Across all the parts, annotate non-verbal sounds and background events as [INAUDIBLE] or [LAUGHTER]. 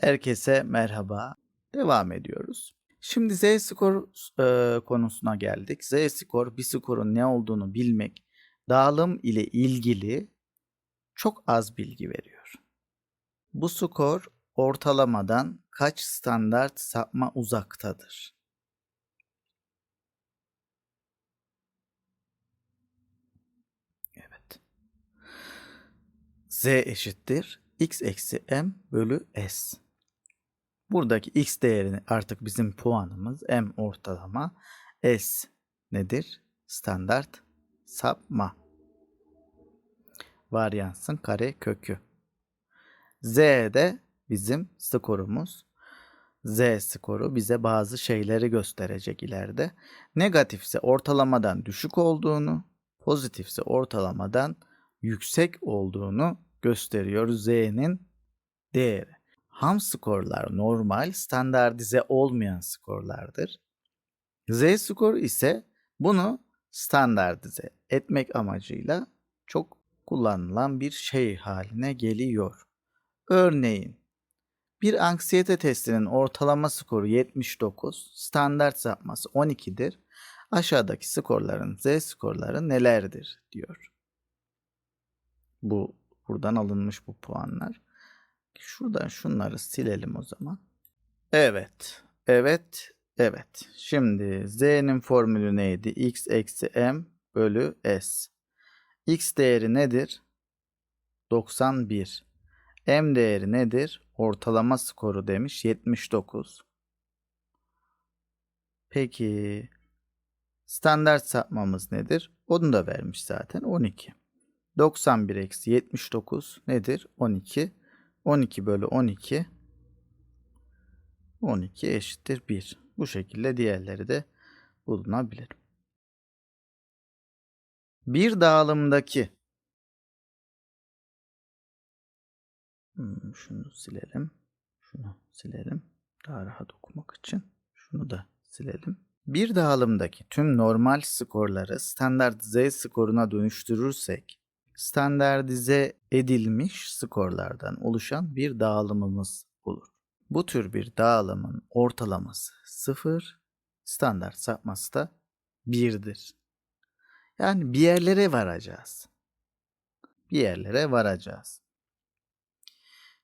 Herkese merhaba. Devam ediyoruz. Şimdi Z-skor e, konusuna geldik. Z-skor bir skorun ne olduğunu bilmek, dağılım ile ilgili çok az bilgi veriyor. Bu skor ortalamadan kaç standart sapma uzaktadır? Evet. Z eşittir x eksi m bölü s. Buradaki x değerini artık bizim puanımız m ortalama s nedir? Standart sapma. Varyansın kare kökü. Z de bizim skorumuz. Z skoru bize bazı şeyleri gösterecek ileride. Negatifse ortalamadan düşük olduğunu, pozitifse ortalamadan yüksek olduğunu gösteriyor Z'nin değeri. Ham skorlar normal, standartize olmayan skorlardır. Z skor ise bunu standartize etmek amacıyla çok kullanılan bir şey haline geliyor. Örneğin bir anksiyete testinin ortalama skoru 79, standart sapması 12'dir. Aşağıdaki skorların Z skorları nelerdir diyor. Bu buradan alınmış bu puanlar. Şuradan şunları silelim o zaman. Evet. Evet. Evet. Şimdi Z'nin formülü neydi? X eksi M bölü S. X değeri nedir? 91. M değeri nedir? Ortalama skoru demiş 79. Peki standart sapmamız nedir? Onu da vermiş zaten 12. 91 eksi 79 nedir? 12. 12 bölü 12 12 eşittir 1. Bu şekilde diğerleri de bulunabilir. Bir dağılımdaki Hmm, şunu silelim. Şunu silelim. Daha rahat okumak için. Şunu da silelim. Bir dağılımdaki tüm normal skorları standart Z skoruna dönüştürürsek standartize edilmiş skorlardan oluşan bir dağılımımız olur. Bu tür bir dağılımın ortalaması 0, standart sapması da 1'dir. Yani bir yerlere varacağız. Bir yerlere varacağız.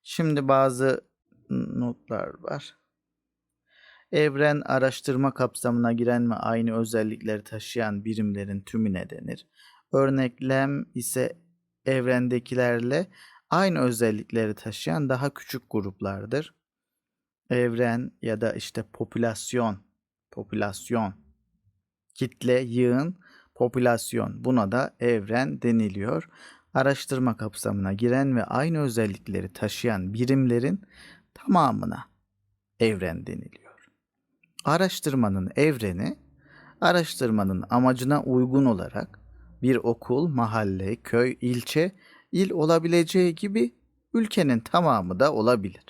Şimdi bazı notlar var. Evren araştırma kapsamına giren ve aynı özellikleri taşıyan birimlerin tümüne denir. Örneklem ise evrendekilerle aynı özellikleri taşıyan daha küçük gruplardır. Evren ya da işte popülasyon, popülasyon, kitle, yığın, popülasyon buna da evren deniliyor. Araştırma kapsamına giren ve aynı özellikleri taşıyan birimlerin tamamına evren deniliyor. Araştırmanın evreni, araştırmanın amacına uygun olarak bir okul, mahalle, köy, ilçe, il olabileceği gibi ülkenin tamamı da olabilir.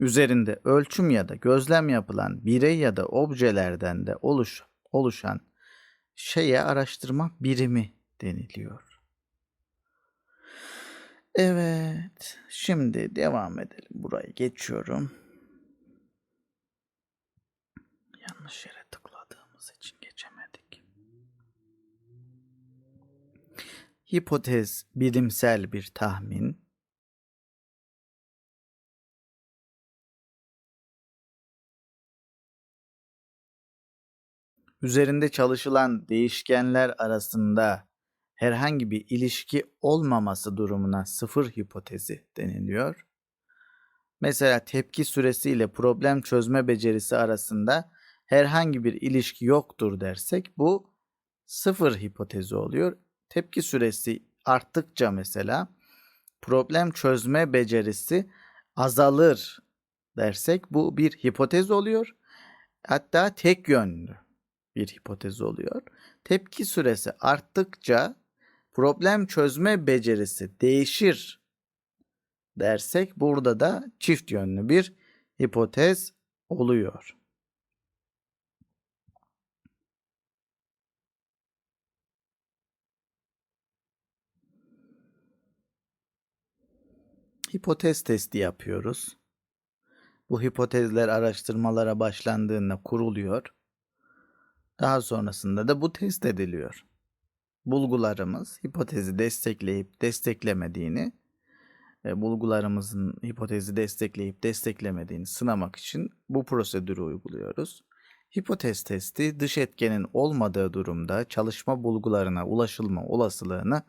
Üzerinde ölçüm ya da gözlem yapılan birey ya da objelerden de oluş, oluşan şeye araştırma birimi deniliyor. Evet, şimdi devam edelim. Burayı geçiyorum. Yanlış yere Hipotez bilimsel bir tahmin. Üzerinde çalışılan değişkenler arasında herhangi bir ilişki olmaması durumuna sıfır hipotezi deniliyor. Mesela tepki süresi ile problem çözme becerisi arasında herhangi bir ilişki yoktur dersek bu sıfır hipotezi oluyor. Tepki süresi arttıkça mesela problem çözme becerisi azalır dersek bu bir hipotez oluyor. Hatta tek yönlü bir hipotez oluyor. Tepki süresi arttıkça problem çözme becerisi değişir dersek burada da çift yönlü bir hipotez oluyor. Hipotez testi yapıyoruz. Bu hipotezler araştırmalara başlandığında kuruluyor. Daha sonrasında da bu test ediliyor. Bulgularımız hipotezi destekleyip desteklemediğini, e, bulgularımızın hipotezi destekleyip desteklemediğini sınamak için bu prosedürü uyguluyoruz. Hipotez testi dış etkenin olmadığı durumda çalışma bulgularına ulaşılma olasılığını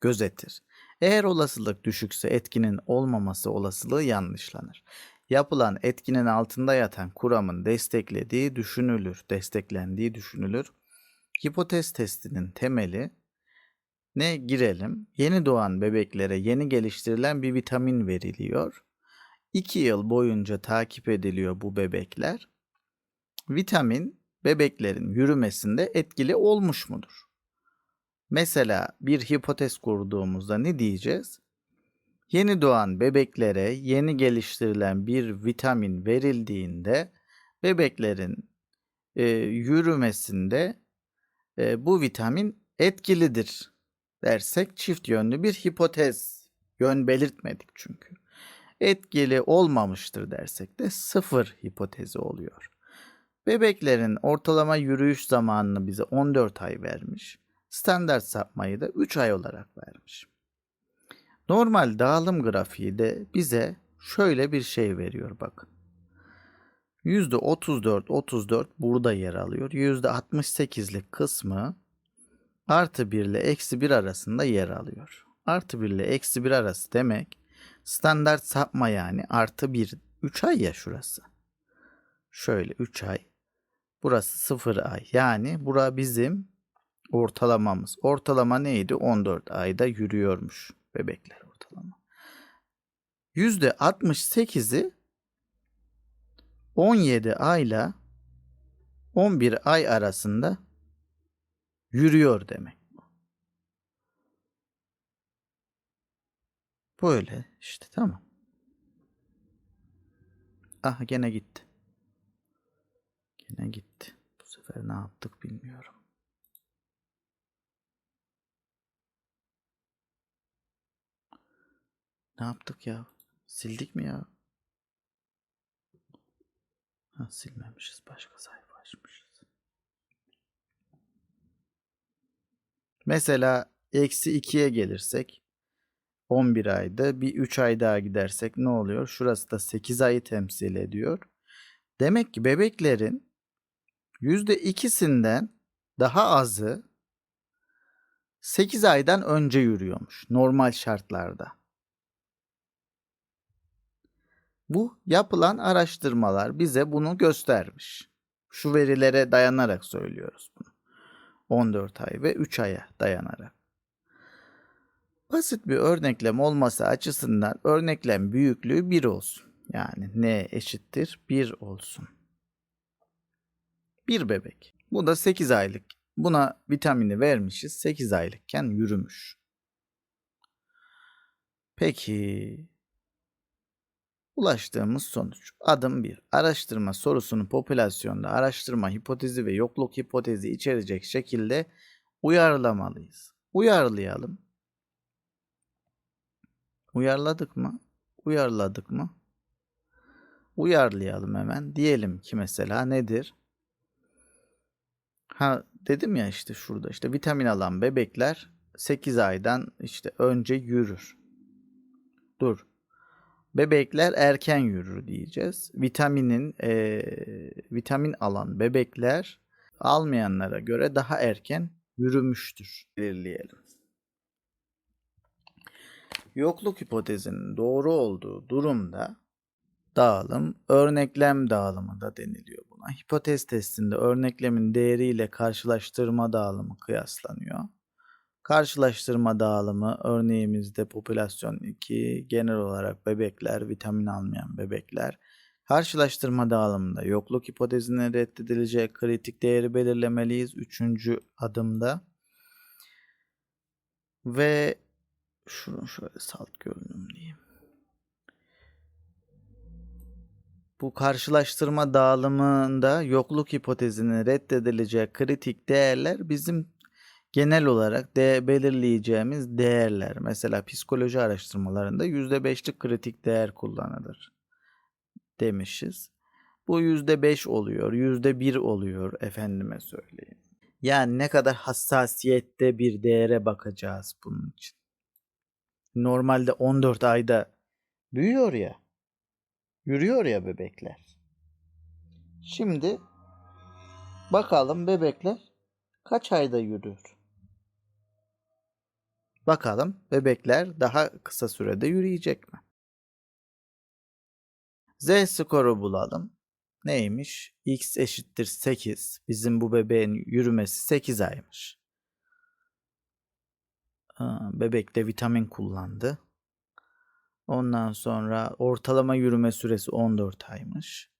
gözetir. Eğer olasılık düşükse etkinin olmaması olasılığı yanlışlanır. Yapılan etkinin altında yatan kuramın desteklediği düşünülür, desteklendiği düşünülür. Hipotez testinin temeli ne girelim? Yeni doğan bebeklere yeni geliştirilen bir vitamin veriliyor. 2 yıl boyunca takip ediliyor bu bebekler. Vitamin bebeklerin yürümesinde etkili olmuş mudur? Mesela bir hipotez kurduğumuzda ne diyeceğiz? Yeni doğan bebeklere yeni geliştirilen bir vitamin verildiğinde bebeklerin e, yürümesinde e, bu vitamin etkilidir dersek çift yönlü bir hipotez. Yön belirtmedik çünkü. Etkili olmamıştır dersek de sıfır hipotezi oluyor. Bebeklerin ortalama yürüyüş zamanını bize 14 ay vermiş. Standart sapmayı da 3 ay olarak vermiş. Normal dağılım grafiği de bize şöyle bir şey veriyor bakın. %34 34 burada yer alıyor. %68'lik kısmı artı 1 ile eksi 1 arasında yer alıyor. Artı 1 ile eksi 1 arası demek standart sapma yani artı 1 3 ay ya şurası. Şöyle 3 ay. Burası 0 ay. Yani bura bizim ortalamamız. Ortalama neydi? 14 ayda yürüyormuş bebekler ortalama. %68'i 17 ayla 11 ay arasında yürüyor demek. Böyle işte tamam. Ah gene gitti. Gene gitti. Bu sefer ne yaptık bilmiyorum. Ne yaptık ya? Sildik mi ya? Ha, silmemişiz. Başka sayfa açmışız. Mesela eksi 2'ye gelirsek 11 ayda bir 3 ay daha gidersek ne oluyor? Şurası da 8 ayı temsil ediyor. Demek ki bebeklerin %2'sinden daha azı 8 aydan önce yürüyormuş normal şartlarda. Bu yapılan araştırmalar bize bunu göstermiş. Şu verilere dayanarak söylüyoruz bunu. 14 ay ve 3 aya dayanarak. Basit bir örneklem olması açısından örneklem büyüklüğü 1 olsun. Yani n eşittir 1 olsun. Bir bebek. Bu da 8 aylık. Buna vitamini vermişiz. 8 aylıkken yürümüş. Peki Ulaştığımız sonuç. Adım 1. Araştırma sorusunu popülasyonda araştırma hipotezi ve yokluk hipotezi içerecek şekilde uyarlamalıyız. Uyarlayalım. Uyarladık mı? Uyarladık mı? Uyarlayalım hemen. Diyelim ki mesela nedir? Ha dedim ya işte şurada işte vitamin alan bebekler 8 aydan işte önce yürür. Dur. Bebekler erken yürür diyeceğiz. Vitaminin e, vitamin alan bebekler almayanlara göre daha erken yürümüştür belirleyelim. Yokluk hipotezinin doğru olduğu durumda dağılım örneklem dağılımı da deniliyor buna. Hipotez testinde örneklemin değeriyle karşılaştırma dağılımı kıyaslanıyor. Karşılaştırma dağılımı örneğimizde popülasyon 2 genel olarak bebekler, vitamin almayan bebekler. Karşılaştırma dağılımında yokluk hipotezine reddedilecek kritik değeri belirlemeliyiz. Üçüncü adımda. Ve şunu şöyle salt görünüm diyeyim. Bu karşılaştırma dağılımında yokluk hipotezine reddedilecek kritik değerler bizim genel olarak de belirleyeceğimiz değerler. Mesela psikoloji araştırmalarında %5'lik kritik değer kullanılır. demişiz. Bu yüzde beş oluyor, yüzde bir oluyor efendime söyleyeyim. Yani ne kadar hassasiyette bir değere bakacağız bunun için. Normalde 14 ayda büyüyor ya, yürüyor ya bebekler. Şimdi bakalım bebekler kaç ayda yürür? Bakalım bebekler daha kısa sürede yürüyecek mi? Z skoru bulalım. Neymiş? X eşittir 8. Bizim bu bebeğin yürümesi 8 aymış. Aa, Bebek de vitamin kullandı. Ondan sonra ortalama yürüme süresi 14 aymış.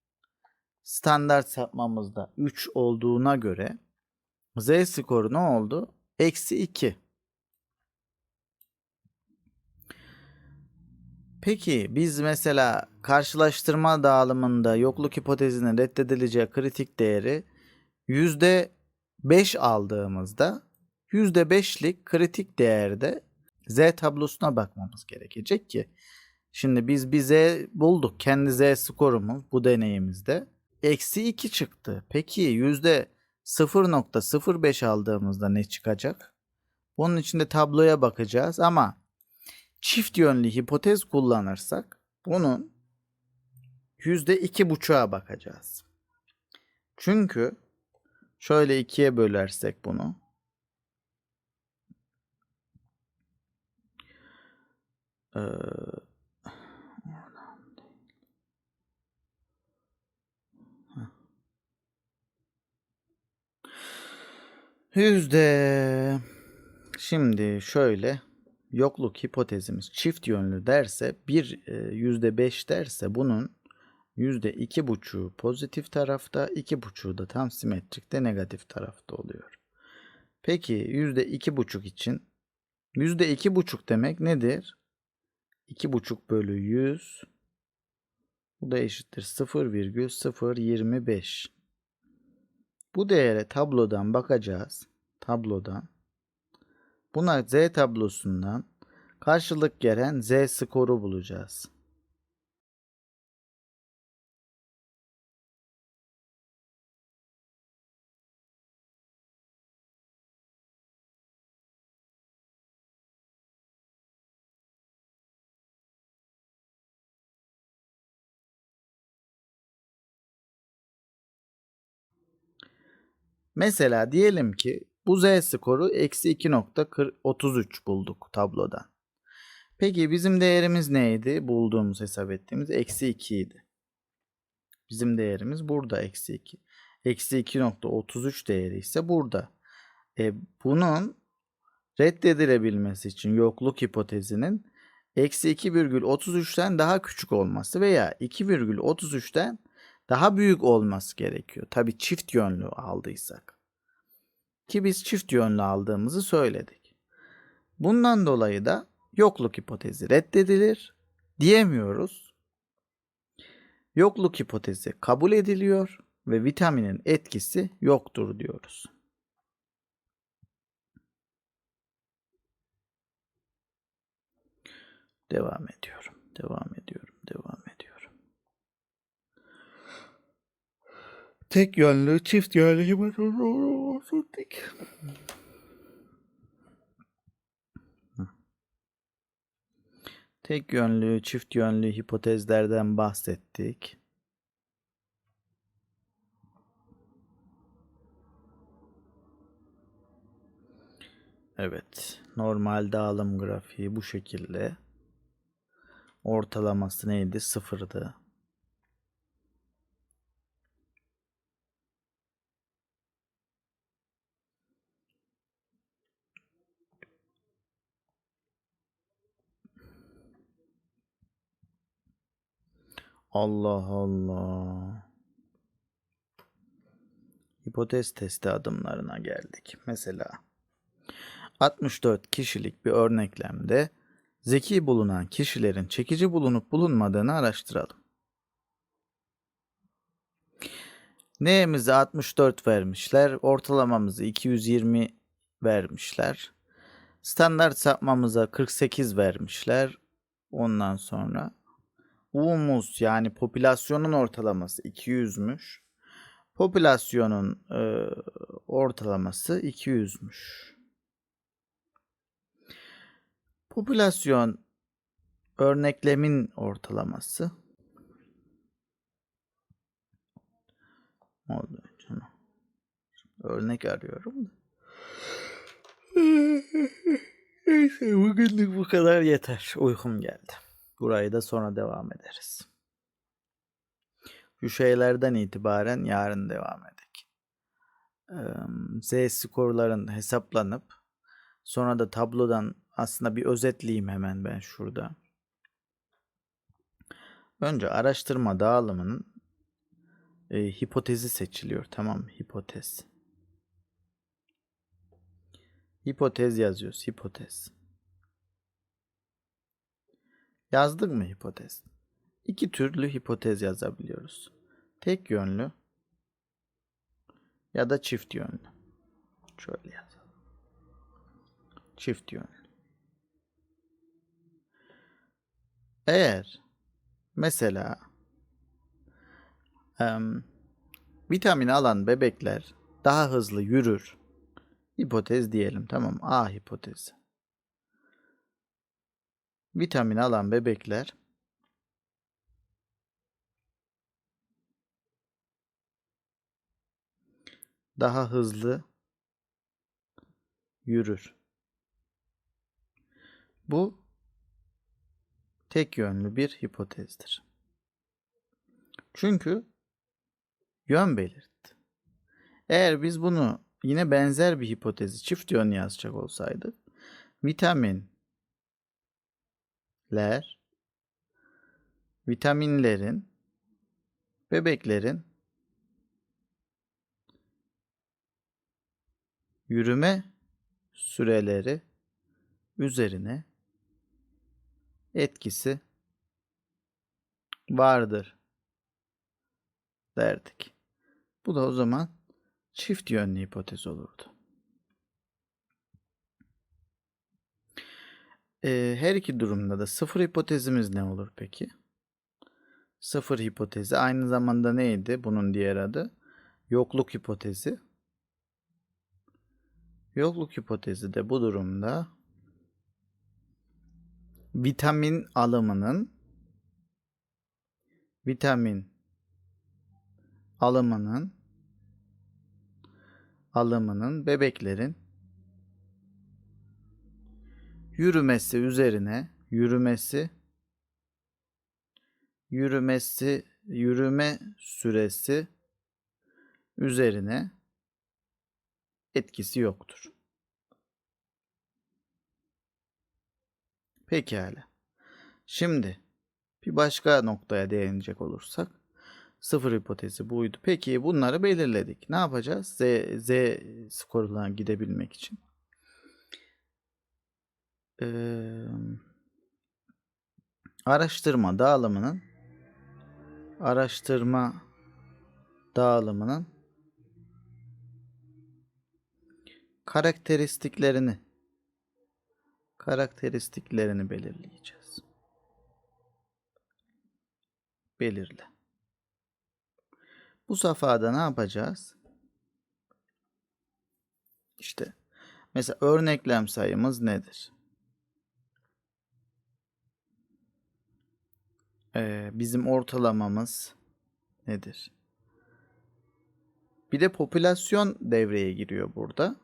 Standart sapmamızda 3 olduğuna göre Z skoru ne oldu? Eksi 2. Peki biz mesela karşılaştırma dağılımında yokluk hipotezinin reddedileceği kritik değeri %5 aldığımızda %5'lik kritik değerde Z tablosuna bakmamız gerekecek ki şimdi biz bir Z bulduk. Kendi Z skorumuz bu deneyimizde. Eksi 2 çıktı. Peki yüzde 0.05 aldığımızda ne çıkacak? Bunun için de tabloya bakacağız ama çift yönlü hipotez kullanırsak bunun yüzde iki buçuğa bakacağız. Çünkü şöyle ikiye bölersek bunu Ee, Yüzde şimdi şöyle yokluk hipotezimiz çift yönlü derse bir e, yüzde beş derse bunun yüzde iki buçuğu pozitif tarafta iki buçuğu da tam simetrikte negatif tarafta oluyor. Peki yüzde iki buçuk için yüzde iki buçuk demek nedir? İki buçuk bölü yüz bu da eşittir 0,025. Bu değere tablodan bakacağız. Tablodan. Buna Z tablosundan karşılık gelen Z skoru bulacağız. Mesela diyelim ki bu Z skoru eksi 2.33 bulduk tablodan. Peki bizim değerimiz neydi? Bulduğumuz hesap ettiğimiz eksi 2 idi. Bizim değerimiz burada eksi 2. Eksi 2.33 değeri ise burada. E, bunun reddedilebilmesi için yokluk hipotezinin eksi 2,33'ten daha küçük olması veya 2,33'ten daha büyük olması gerekiyor. Tabi çift yönlü aldıysak. Ki biz çift yönlü aldığımızı söyledik. Bundan dolayı da yokluk hipotezi reddedilir diyemiyoruz. Yokluk hipotezi kabul ediliyor ve vitaminin etkisi yoktur diyoruz. Devam ediyorum. Devam ediyorum. Devam ediyorum. Tek yönlü, çift yönlü hipotezi. Tek yönlü, çift yönlü hipotezlerden bahsettik. Evet, normal dağılım grafiği bu şekilde. Ortalaması neydi? Sıfırdı. Allah Allah. Hipotez testi adımlarına geldik. Mesela 64 kişilik bir örneklemde zeki bulunan kişilerin çekici bulunup bulunmadığını araştıralım. N'imizi 64 vermişler. Ortalamamızı 220 vermişler. Standart sapmamıza 48 vermişler. Ondan sonra U'muz yani popülasyonun ortalaması 200'müş. Popülasyonun e, ortalaması 200'müş. Popülasyon örneklemin ortalaması oldu canım? Örnek arıyorum da. [LAUGHS] Neyse bugünlük bu kadar yeter. Uykum geldi. Burayı da sonra devam ederiz. Şu şeylerden itibaren yarın devam. Ee, Z skorların hesaplanıp sonra da tablodan aslında bir özetleyeyim hemen ben şurada. Önce araştırma dağılımının e, hipotezi seçiliyor. Tamam? Hipotez. Hipotez yazıyoruz. Hipotez. Yazdık mı hipotez? İki türlü hipotez yazabiliyoruz. Tek yönlü ya da çift yönlü. Şöyle yazalım. Çift yönlü. Eğer mesela em, vitamin alan bebekler daha hızlı yürür. Hipotez diyelim tamam A hipotezi. Vitamin alan bebekler daha hızlı yürür. Bu tek yönlü bir hipotezdir. Çünkü yön belirtti. Eğer biz bunu yine benzer bir hipotezi çift yönlü yazacak olsaydık vitaminler vitaminlerin. Bebeklerin. Yürüme süreleri. Üzerine. Etkisi. Vardır. Derdik. Bu da o zaman çift yönlü hipotez olurdu. Ee, her iki durumda da sıfır hipotezimiz ne olur peki? Sıfır hipotezi aynı zamanda neydi bunun diğer adı? Yokluk hipotezi. Yokluk hipotezi de bu durumda vitamin alımının vitamin alımının alımının bebeklerin yürümesi üzerine yürümesi yürümesi yürüme süresi üzerine etkisi yoktur. Pekala. Şimdi bir başka noktaya değinecek olursak sıfır hipotezi buydu. Peki bunları belirledik. Ne yapacağız? Z, Z skoruna gidebilmek için. Ee, araştırma dağılımının araştırma dağılımının karakteristiklerini karakteristiklerini belirleyeceğiz. Belirle. Bu safhada ne yapacağız? İşte mesela örneklem sayımız nedir? Ee, bizim ortalamamız nedir? Bir de popülasyon devreye giriyor burada.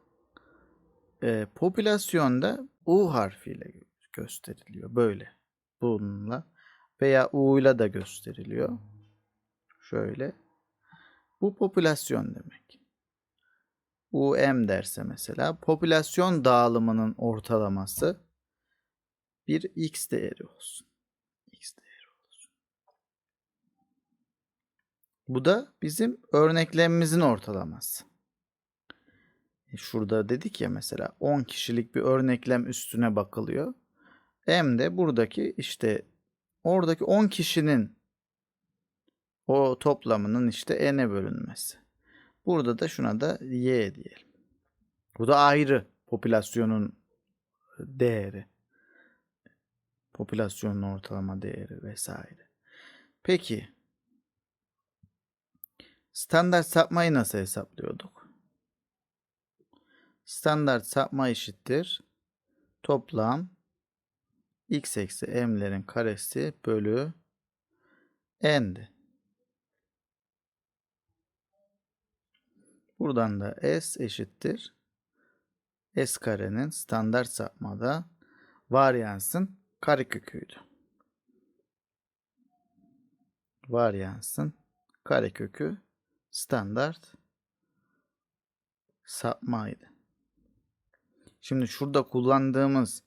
Ee, popülasyonda U harfiyle gösteriliyor. Böyle. Bununla. Veya U ile de gösteriliyor. Şöyle. Bu popülasyon demek. UM derse mesela popülasyon dağılımının ortalaması bir x değeri olsun. X değeri olsun. Bu da bizim örneklemimizin ortalaması. E, şurada dedik ya mesela 10 kişilik bir örneklem üstüne bakılıyor. M de buradaki işte oradaki 10 kişinin o toplamının işte n'e bölünmesi. Burada da şuna da y diyelim. Bu da ayrı popülasyonun değeri. Popülasyonun ortalama değeri vesaire. Peki standart sapmayı nasıl hesaplıyorduk? Standart sapma eşittir toplam x eksi m'lerin karesi bölü n'di. Buradan da s eşittir s karenin standart sapmada varyansın kareköküydü. Varyansın karekökü standart sapmaydı. Şimdi şurada kullandığımız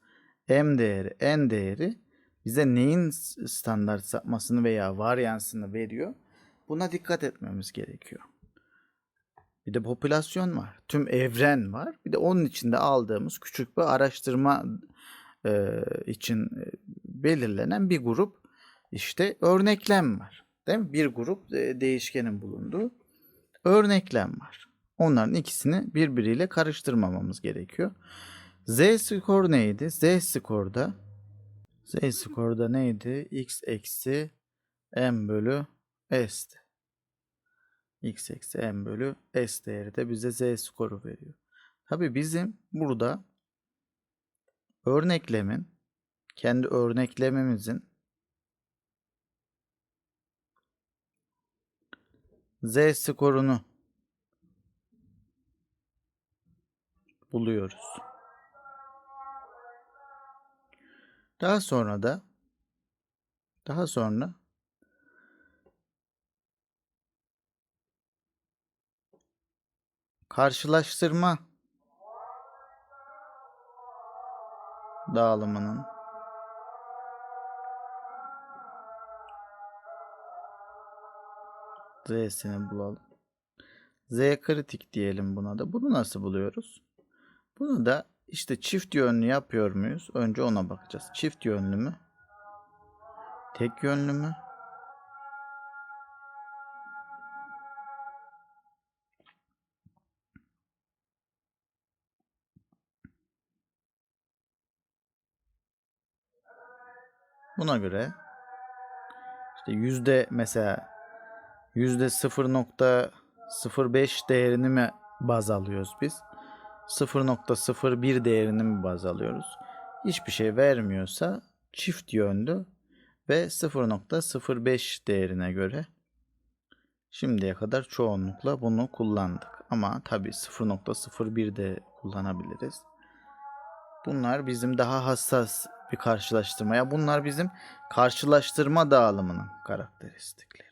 m değeri, n değeri bize neyin standart sapmasını veya varyansını veriyor? Buna dikkat etmemiz gerekiyor. Bir de popülasyon var. Tüm evren var. Bir de onun içinde aldığımız küçük bir araştırma e, için e, belirlenen bir grup işte örneklem var. Değil mi? Bir grup e, değişkenin bulunduğu örneklem var. Onların ikisini birbiriyle karıştırmamamız gerekiyor. Z skor neydi? Z skorda Z skorda neydi? X eksi M bölü S'ti. X eksi M bölü S değeri de bize Z skoru veriyor. Tabi bizim burada örneklemin kendi örneklemimizin Z skorunu buluyoruz. Daha sonra da daha sonra karşılaştırma dağılımının Z'sini bulalım. Z kritik diyelim buna da. Bunu nasıl buluyoruz? Bunu da işte çift yönlü yapıyor muyuz? Önce ona bakacağız. Çift yönlü mü? Tek yönlü mü? Buna göre işte yüzde mesela 0.05 değerini mi baz alıyoruz biz? 0.01 değerini mi baz alıyoruz? Hiçbir şey vermiyorsa çift yönlü ve 0.05 değerine göre şimdiye kadar çoğunlukla bunu kullandık. Ama tabi 0.01 de kullanabiliriz. Bunlar bizim daha hassas bir karşılaştırmaya. Bunlar bizim karşılaştırma dağılımının karakteristikleri.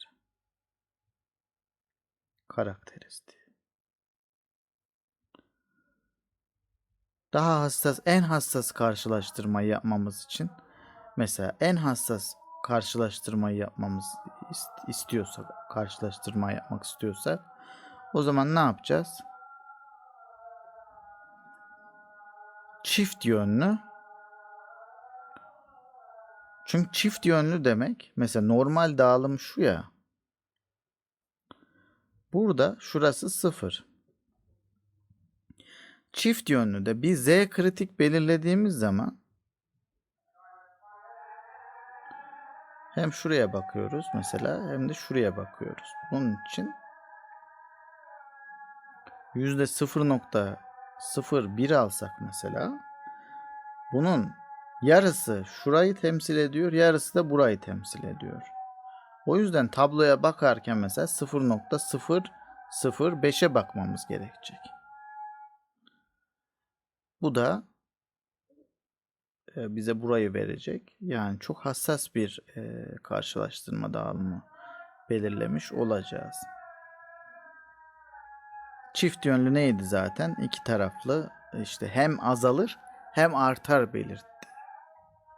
Karakteristik. Daha hassas, en hassas karşılaştırmayı yapmamız için mesela en hassas karşılaştırmayı yapmamız ist- istiyorsak, karşılaştırma yapmak istiyorsak o zaman ne yapacağız? Çift yönlü çünkü çift yönlü demek mesela normal dağılım şu ya. Burada şurası sıfır. Çift yönlü de bir z kritik belirlediğimiz zaman hem şuraya bakıyoruz mesela hem de şuraya bakıyoruz. Bunun için yüzde 0.01 alsak mesela bunun yarısı şurayı temsil ediyor, yarısı da burayı temsil ediyor. O yüzden tabloya bakarken mesela 0.005'e bakmamız gerekecek. Bu da e, bize burayı verecek. Yani çok hassas bir e, karşılaştırma dağılımı belirlemiş olacağız. Çift yönlü neydi zaten? İki taraflı işte hem azalır hem artar belirtti.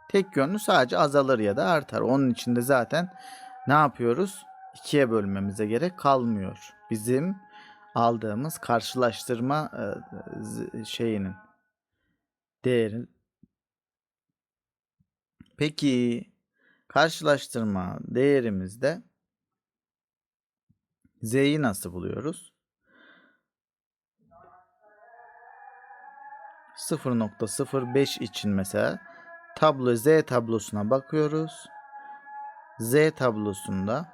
Tek yönlü sadece azalır ya da artar. Onun içinde zaten ne yapıyoruz? İkiye bölmemize gerek kalmıyor. Bizim aldığımız karşılaştırma e, şeyinin değeri. Peki karşılaştırma değerimizde z'yi nasıl buluyoruz? 0.05 için mesela tablo z tablosuna bakıyoruz. Z tablosunda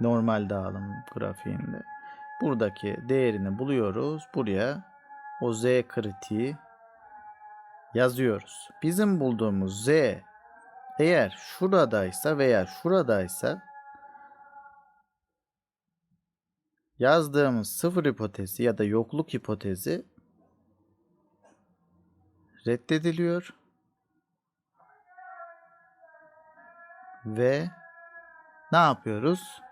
normal dağılım grafiğinde buradaki değerini buluyoruz. Buraya o Z kritiği yazıyoruz. Bizim bulduğumuz Z eğer şuradaysa veya şuradaysa yazdığımız sıfır hipotezi ya da yokluk hipotezi reddediliyor. Ve ne yapıyoruz?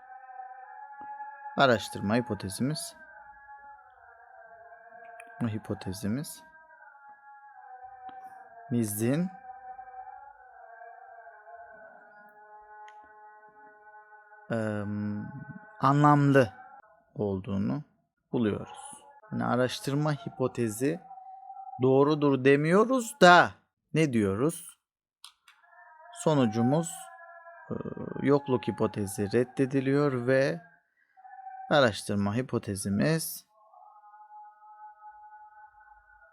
Araştırma hipotezimiz. Bu hipotezimiz. Eee, anlamlı olduğunu buluyoruz. Yani araştırma hipotezi doğrudur demiyoruz da ne diyoruz? Sonucumuz yokluk hipotezi reddediliyor ve araştırma hipotezimiz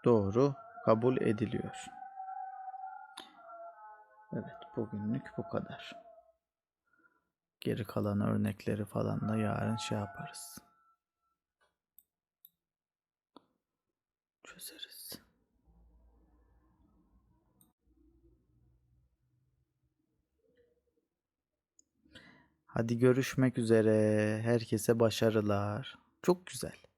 doğru kabul ediliyor. Evet bugünlük bu kadar. Geri kalan örnekleri falan da yarın şey yaparız. Hadi görüşmek üzere. Herkese başarılar. Çok güzel.